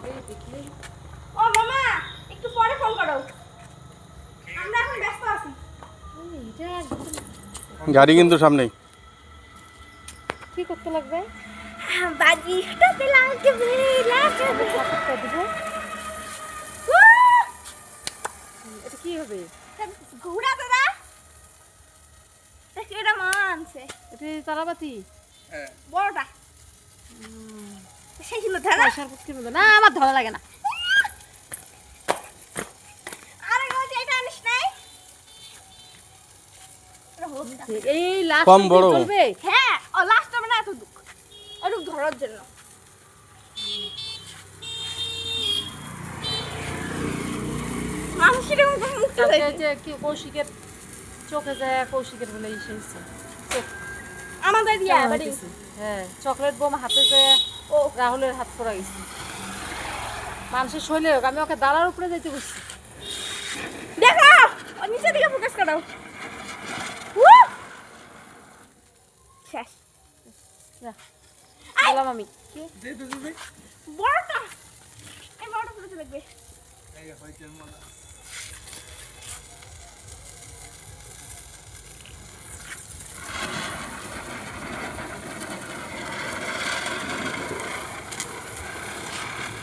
হবে দেখলে ও মামা একটু পরে ফোন করো। আমরা এখন ব্যস্ত আছি। গাড়ি কিন্তু সামনেই। কি করতে লাগবে? বাজি তাতে লাগবে। লাগবে এটা কি হবে? তোরা দেখ এটা মা আনছে। এটা তারাবাতি? বড়টা। ধরা না আমার ধরা লাগে না। এই লাস্ট কম বড়। চলবে হ্যাঁ ও লাস্ট হবে এত দুঃখ ওটুক ধরার জন্য মানুষের মুখ। যে কি কৌশিকের চোখে যায় কৌশিকের বলে ইসে আমাদের? হ্যাঁ চকলেট বোম হাতে যে ও রাহুলের হাত পড়া গেছে। মানুষের শৈলে হোক আমি ওকে দাঁড়ার উপরে যেতে বসছি। দেখো নিচের দিকে ফোকাস করো। উ! শেষ। বললাম আমি। কি? বড়টা। এই বড়টা পুরো লাগবে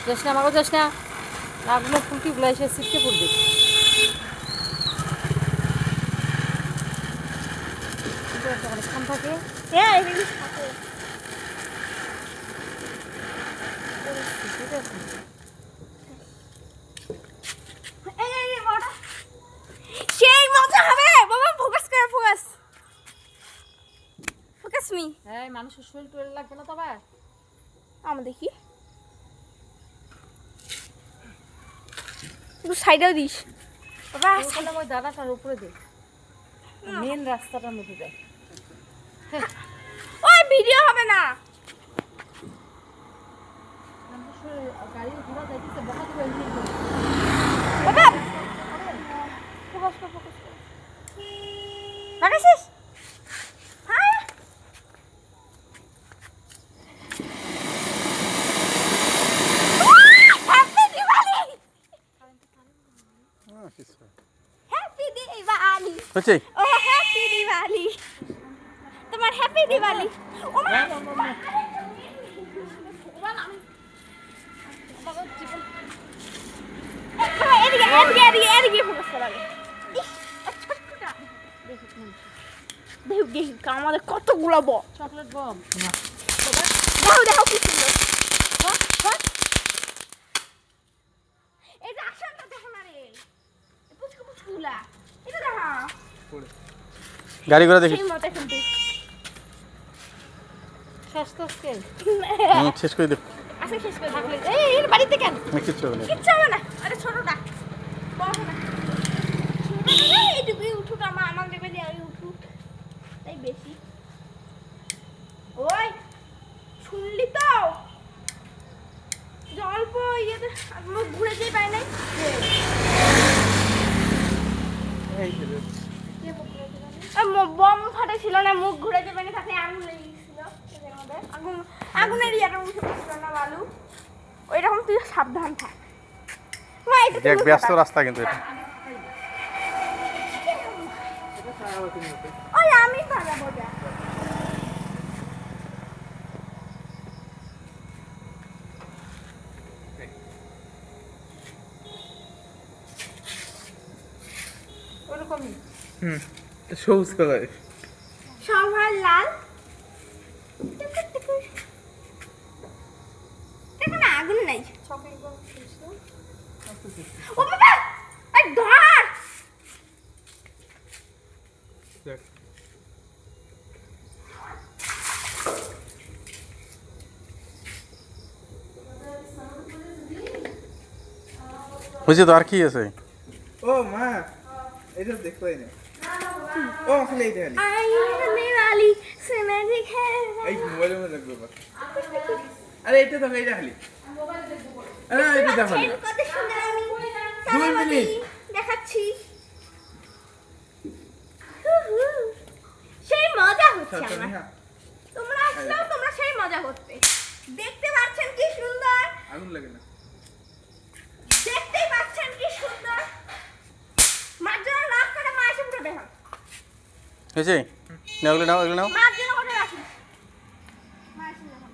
যাস না আমাকেও যাস না। নাগুলো ফুলকিগুলো এসে ছিটকে পড়বে অনেকক্ষণ থাকে। সেই মজা হবে। বাবা ফোকাস করে ফোকাস ফোকাস মি হ্যাঁ মানুষের শরীর টরীর লাগবে না তো আবার? আমি দেখি। একটু সাইডেও দিস। বাবা বললাম ওই দাদাটার উপরে দে। মেন রাস্তাটার মধ্যে দেয় ওই ভিডিও হবে না। গাড়ি ঘোড়া যাইতেছে বকা দিবে এমনি করে। বাবা ফোকাস কর ফোকাস কর লাগাইছিস হ্যাঁ হ্যাপি দিওয়ালি হ্যাপি দিওয়ালি হচ্ছে ও হ্যাপি দিওয়ালি তোমার হ্যাপি দিওয়ালি ও মা এদিকে এদিকে এদিকে এদিকে ফোকাস করা আগে। ইস, আর ছোট্টটা। দেখো দেখো আমাদের কতগুলো ব চকলেট বম দেখো দেখো কি সুন্দর। বাহ, বাহ। এই দেখো না রে। পুচকু পুচকুলা এটা দেখো। গাড়ি ঘোড়া দেখি। শেষ করে দেব আচ্ছা কিচ্ছু হবে না। বেশি। ওই শুনলি তো? অল্প মুখ ঘুরে যেয়ে পাই নাই ওই ম- বম ফাটে ছিল না মুখ ঘুরে যাবে না তাতে আগুন লেগে গেছিল আগুন আগুনের ইয়েটা উঠে পড়ছিল না বালু। ওই রকম তুই সাবধান থাক। মা, এটা দেখ ব্যস্ত রাস্তা কিন্তু এটা। ওই আমি বাজাবো যা। ওরকমই। হুম সবুজ কালার সবার লাল। টুকুর টুকুর। না আগুন নাই। ও বাবা এই ধর। দেখ। বুঝছি তো আর কি আছে? ও মা এটা দেখলাই না ওখানে এইটা খালি আমি খালি সিনেমাটিক হ্যাঁ এই মোবাইলের মধ্যে দেখব আরে এইটা দেখো এইটা খালি। আরে এইটা দেখো কত সুন্দর আমি দুই মিনিট। দেখাচ্ছি। সেই মজা হচ্ছে আমার। তোমরা আসলেও তোমরা সেই মজা করতে। দেখতে পাচ্ছেন কি সুন্দর। আগুন লাগে না। হয়েছে? নাও এগুলো নাও